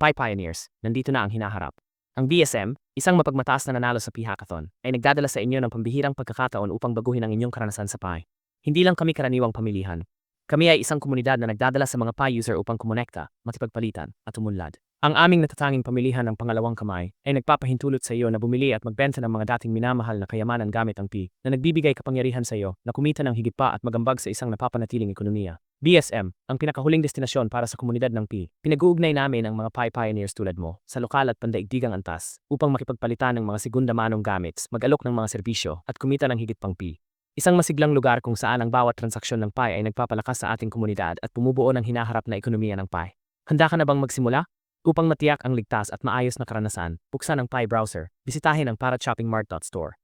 Pi Pioneers, nandito na ang hinaharap. Ang BSM, isang mapagmataas na nanalo sa P-Hackathon, ay nagdadala sa inyo ng pambihirang pagkakataon upang baguhin ang inyong karanasan sa Pi. Hindi lang kami karaniwang pamilihan. Kami ay isang komunidad na nagdadala sa mga Pi user upang kumonekta, makipagpalitan, at umunlad. Ang aming natatanging pamilihan ng pangalawang kamay ay nagpapahintulot sa iyo na bumili at magbenta ng mga dating minamahal na kayamanan gamit ang Pi na nagbibigay kapangyarihan sa iyo na kumita ng higit pa at magambag sa isang napapanatiling ekonomiya. BSM, ang pinakahuling destinasyon para sa komunidad ng Pi. Pinag-uugnay namin ang mga Pi pioneers tulad mo sa lokal at pandaigdigang antas upang makipagpalitan ng mga segunda manong gamits, mag-alok ng mga serbisyo at kumita ng higit pang Pi. Isang masiglang lugar kung saan ang bawat transaksyon ng Pi ay nagpapalakas sa ating komunidad at bumubuo ng hinaharap na ekonomiya ng Pi. Handa ka na bang magsimula? Upang matiyak ang ligtas at maayos na karanasan, buksan ang Pi browser, bisitahin ang parachoppingmart.store.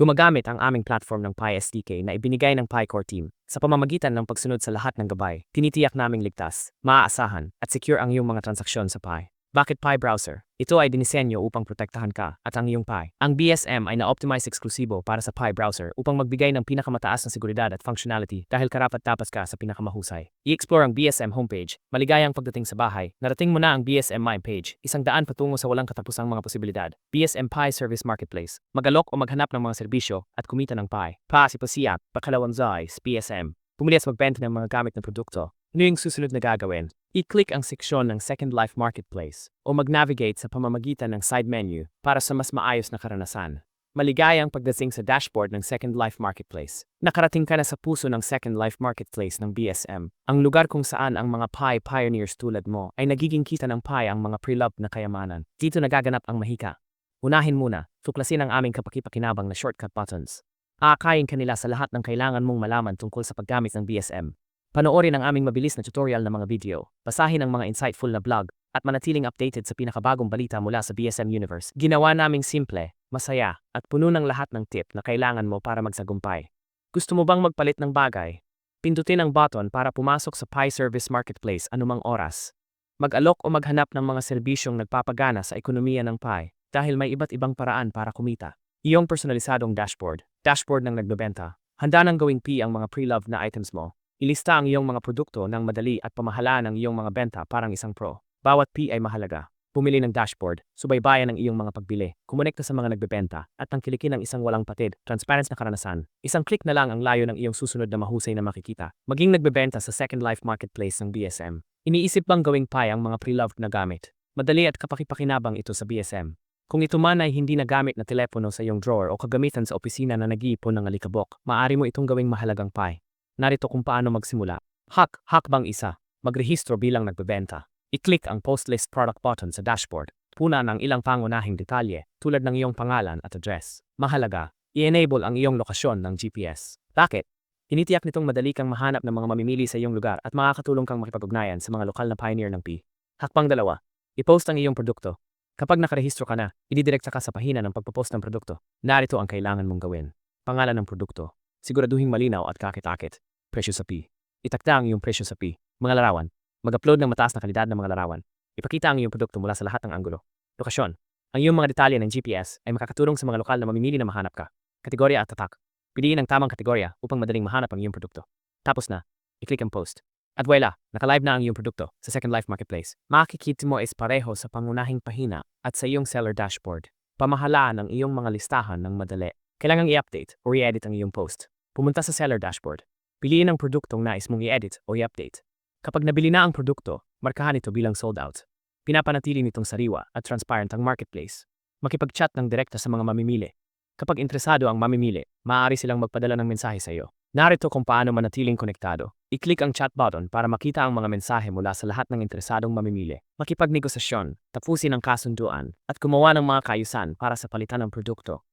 Gumagamit ang aming platform ng Pi SDK na ibinigay ng Pi Core Team. Sa pamamagitan ng pagsunod sa lahat ng gabay, tinitiyak naming ligtas, maaasahan, at secure ang iyong mga transaksyon sa Pi. Bakit Pi Browser? Ito ay dinisenyo upang protektahan ka at ang iyong Pi. Ang BSM ay na-optimize eksklusibo para sa Pi Browser upang magbigay ng pinakamataas na seguridad at functionality dahil karapat-dapat ka sa pinakamahusay. I-explore ang BSM homepage, maligayang pagdating sa bahay, narating mo na ang BSM My page, isang daan patungo sa walang katapusang mga posibilidad. BSM Pi Service Marketplace, magalok o maghanap ng mga serbisyo at kumita ng Pi. Pasipasiap, pakalawang Zeiss, BSM. Pumili at magbenta ng mga gamit na produkto. Ano yung susunod na gagawin? I-click ang seksyon ng Second Life Marketplace o mag-navigate sa pamamagitan ng side menu para sa mas maayos na karanasan. Maligayang pagdating sa dashboard ng Second Life Marketplace. Nakarating ka na sa puso ng Second Life Marketplace ng BSM, ang lugar kung saan ang mga Pi pioneers tulad mo ay nagiging kita ng Pi ang mga pre-loved na kayamanan. Dito nagaganap ang mahika. Unahin muna, tuklasin ang aming kapakipakinabang na shortcut buttons. Aakayin kanila sa lahat ng kailangan mong malaman tungkol sa paggamit ng BSM. Panoorin ang aming mabilis na tutorial na mga video, basahin ang mga insightful na blog, at manatiling updated sa pinakabagong balita mula sa BSM Universe. Ginawa naming simple, masaya, at puno ng lahat ng tip na kailangan mo para magsagumpay. Gusto mo bang magpalit ng bagay? Pindutin ang button para pumasok sa Pi Service Marketplace anumang oras. Mag-alok o maghanap ng mga serbisyong nagpapagana sa ekonomiya ng Pi dahil may iba't ibang paraan para kumita. Iyong personalisadong dashboard, dashboard ng nagbebenta. Handa nang gawing P ang mga pre-loved na items mo. Ilista ang iyong mga produkto ng madali at pamahalaan ang iyong mga benta parang isang pro. Bawat P ay mahalaga. Pumili ng dashboard, subaybayan ang iyong mga pagbili, kumonekta sa mga nagbebenta, at tangkilikin ang isang walang patid, transparent na karanasan. Isang click na lang ang layo ng iyong susunod na mahusay na makikita. Maging nagbebenta sa Second Life Marketplace ng BSM. Iniisip bang gawing Pi ang mga pre-loved na gamit? Madali at kapakipakinabang ito sa BSM. Kung ito man ay hindi nagamit na telepono sa iyong drawer o kagamitan sa opisina na nag-iipon ng alikabok, maaari mo itong gawing mahalagang Pi. Narito kung paano magsimula. Hack, hack bang isa? Magrehistro bilang nagbebenta. I-click ang Post List Product button sa dashboard. Puna ng ilang pangunahing detalye tulad ng iyong pangalan at address. Mahalaga, i-enable ang iyong lokasyon ng GPS. Bakit? Tinitiyak nitong madali kang mahanap ng mga mamimili sa iyong lugar at makakatulong kang makipag-ugnayan sa mga lokal na pioneer ng P. Hakbang dalawa, i-post ang iyong produkto. Kapag nakarehistro ka na, ididirekta ka sa pahina ng pagpopost ng produkto. Narito ang kailangan mong gawin. Pangalan ng produkto, Siguraduhing malinaw at kakit-akit. Presyo sa P. Itakda ang iyong presyo sa P. Mga larawan. Mag-upload ng mataas na kalidad ng mga larawan. Ipakita ang iyong produkto mula sa lahat ng anggulo. Lokasyon. Ang iyong mga detalye ng GPS ay makakatulong sa mga lokal na mamimili na mahanap ka. Kategorya at tatak. Piliin ang tamang kategorya upang madaling mahanap ang iyong produkto. Tapos na, i-click ang post. At wala, naka-live na ang iyong produkto sa Second Life Marketplace. Makikita mo is pareho sa pangunahing pahina at sa iyong seller dashboard. Pamahalaan ang iyong mga listahan ng madali. Kailangang i-update o i-edit ang iyong post. Pumunta sa seller dashboard. Piliin ang produktong nais mong i-edit o i-update. Kapag nabili na ang produkto, markahan ito bilang sold out. Pinapanatili nitong sariwa at transparent ang marketplace. Makipag-chat ng direkta sa mga mamimili. Kapag interesado ang mamimili, maaari silang magpadala ng mensahe sa iyo. Narito kung paano manatiling konektado. I-click ang chat button para makita ang mga mensahe mula sa lahat ng interesadong mamimili. Makipagnegosasyon, tapusin ang kasunduan, at gumawa ng mga kayusan para sa palitan ng produkto.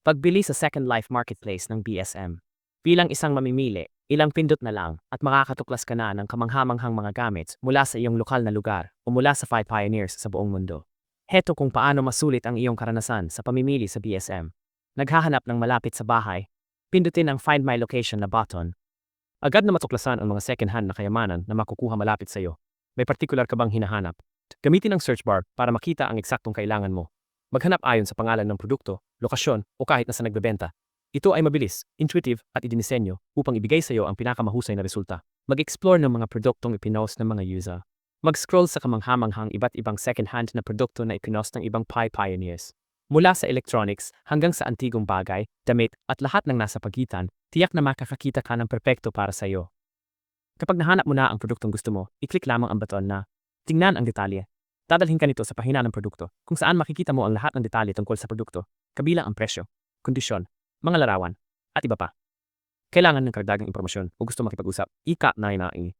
Pagbili sa Second Life Marketplace ng BSM. Bilang isang mamimili, ilang pindot na lang at makakatuklas ka na ng kamanghamanghang mga gamit mula sa iyong lokal na lugar o mula sa Five Pioneers sa buong mundo. Heto kung paano masulit ang iyong karanasan sa pamimili sa BSM. Naghahanap ng malapit sa bahay, pindutin ang Find My Location na button. Agad na matuklasan ang mga second-hand na kayamanan na makukuha malapit sa iyo. May particular ka bang hinahanap? Gamitin ang search bar para makita ang eksaktong kailangan mo. Maghanap ayon sa pangalan ng produkto, lokasyon o kahit na sa nagbebenta. Ito ay mabilis, intuitive at idinisenyo upang ibigay sa iyo ang pinakamahusay na resulta. Mag-explore ng mga produktong ipinost ng mga user. Mag-scroll sa kamanghamanghang iba't ibang second-hand na produkto na ipinos ng ibang Pi pioneers. Mula sa electronics hanggang sa antigong bagay, damit at lahat ng nasa pagitan, tiyak na makakakita ka ng perpekto para sa iyo. Kapag nahanap mo na ang produktong gusto mo, i-click lamang ang baton na Tingnan ang detalye. Dadalhin ka nito sa pahina ng produkto kung saan makikita mo ang lahat ng detalye tungkol sa produkto, kabilang ang presyo, kondisyon, mga larawan, at iba pa. Kailangan ng karagdagang impormasyon o gusto makipag-usap, ika na inaing.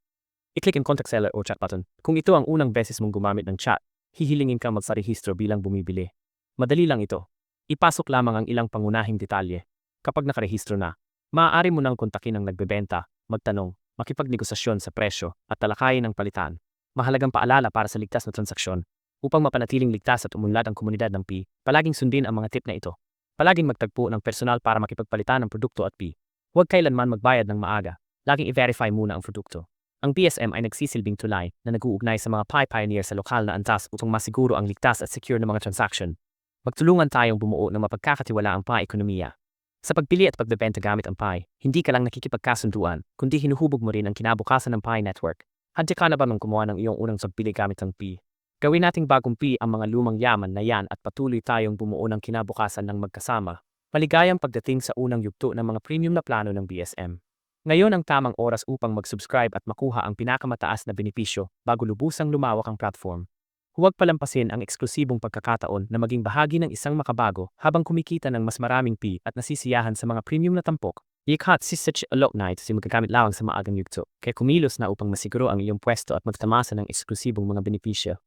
I-click ang contact seller o chat button. Kung ito ang unang beses mong gumamit ng chat, hihilingin ka magsarehistro bilang bumibili. Madali lang ito. Ipasok lamang ang ilang pangunahing detalye. Kapag nakarehistro na, maaari mo nang kontakin ang nagbebenta, magtanong, makipagnegosasyon sa presyo, at talakayin ang palitan. Mahalagang paalala para sa ligtas na transaksyon. Upang mapanatiling ligtas at umunlad ang komunidad ng P, palaging sundin ang mga tip na ito. Palaging magtagpo ng personal para makipagpalitan ng produkto at P. Huwag kailanman magbayad ng maaga. Laging i-verify muna ang produkto. Ang PSM ay nagsisilbing tulay na nag-uugnay sa mga Pi pioneer sa lokal na antas upang masiguro ang ligtas at secure na mga transaction. Magtulungan tayong bumuo ng mapagkakatiwalaang Pi ekonomiya. Sa pagpili at pagbebenta gamit ang Pi, hindi ka lang nakikipagkasunduan, kundi hinuhubog mo rin ang kinabukasan ng Pi network. Handa ka na ba nang kumuha ng iyong unang pagpili gamit ang Pi? Gawin nating bagong Pi ang mga lumang yaman na yan at patuloy tayong bumuo ng kinabukasan ng magkasama. Maligayang pagdating sa unang yugto ng mga premium na plano ng BSM. Ngayon ang tamang oras upang mag-subscribe at makuha ang pinakamataas na benepisyo bago lubusang lumawak ang platform. Huwag palampasin ang eksklusibong pagkakataon na maging bahagi ng isang makabago habang kumikita ng mas maraming P at nasisiyahan sa mga premium na tampok. Ikat si Sitch Alok Night si magagamit lamang sa maagang yugto, kaya kumilos na upang masiguro ang iyong pwesto at magtamasa ng eksklusibong mga benepisyo.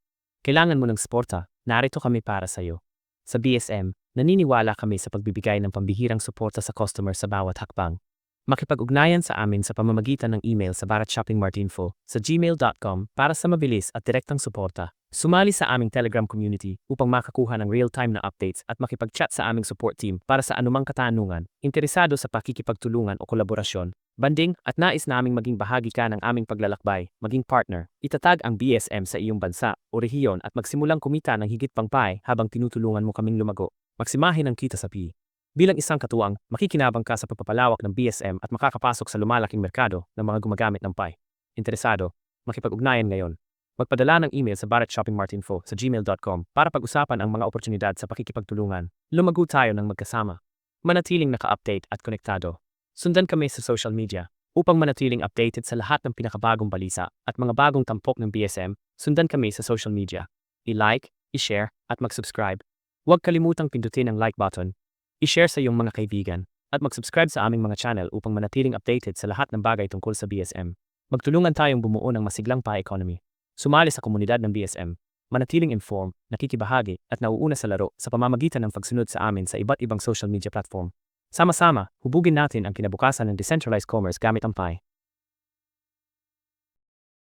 Kailangan mo ng suporta, narito kami para sa iyo. Sa BSM, naniniwala kami sa pagbibigay ng pambihirang suporta sa customer sa bawat hakbang. Makipag-ugnayan sa amin sa pamamagitan ng email sa baratshoppingmartinfo sa gmail.com para sa mabilis at direktang suporta. Sumali sa aming Telegram community upang makakuha ng real-time na updates at makipag-chat sa aming support team para sa anumang katanungan, interesado sa pakikipagtulungan o kolaborasyon, banding at nais naming maging bahagi ka ng aming paglalakbay, maging partner, itatag ang BSM sa iyong bansa o rehiyon at magsimulang kumita ng higit pang pay habang tinutulungan mo kaming lumago. Maksimahin ang kita sa P. Bilang isang katuwang, makikinabang ka sa pagpapalawak ng BSM at makakapasok sa lumalaking merkado ng mga gumagamit ng Pi. Interesado? Makipag-ugnayan ngayon. Magpadala ng email sa baratshoppingmartinfo sa gmail.com para pag-usapan ang mga oportunidad sa pakikipagtulungan. Lumago tayo ng magkasama. Manatiling naka-update at konektado. Sundan kami sa social media. Upang manatiling updated sa lahat ng pinakabagong balisa at mga bagong tampok ng BSM, sundan kami sa social media. I-like, i-share, at mag-subscribe. Huwag kalimutang pindutin ang like button i-share sa iyong mga kaibigan, at mag-subscribe sa aming mga channel upang manatiling updated sa lahat ng bagay tungkol sa BSM. Magtulungan tayong bumuo ng masiglang pa-economy. Sumali sa komunidad ng BSM, manatiling informed, nakikibahagi, at nauuna sa laro sa pamamagitan ng pagsunod sa amin sa iba't ibang social media platform. Sama-sama, hubugin natin ang kinabukasan ng decentralized commerce gamit ang PI.